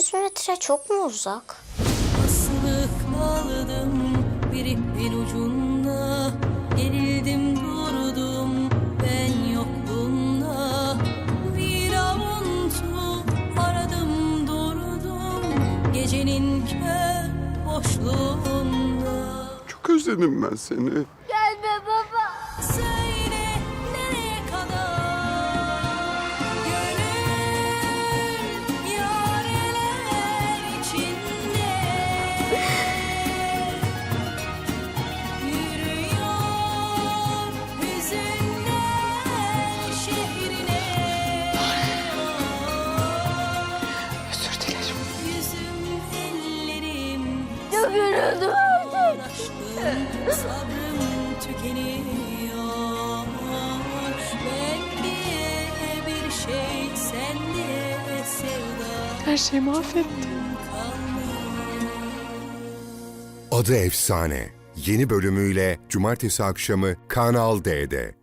100 metre çok mu uzak? Asılı kaldım bir ipin ucunda Gerildim durdum ben yokluğunda Bir avuntu aradım durdum Gecenin kör boşluğunda Çok özledim ben seni. Gelme baba. Söyle yoruldum artık. Sabrım tükeniyor. Ben diye bir şey sende sevda Her şeyi mahvettin. Adı Efsane yeni bölümüyle cumartesi akşamı Kanal D'de.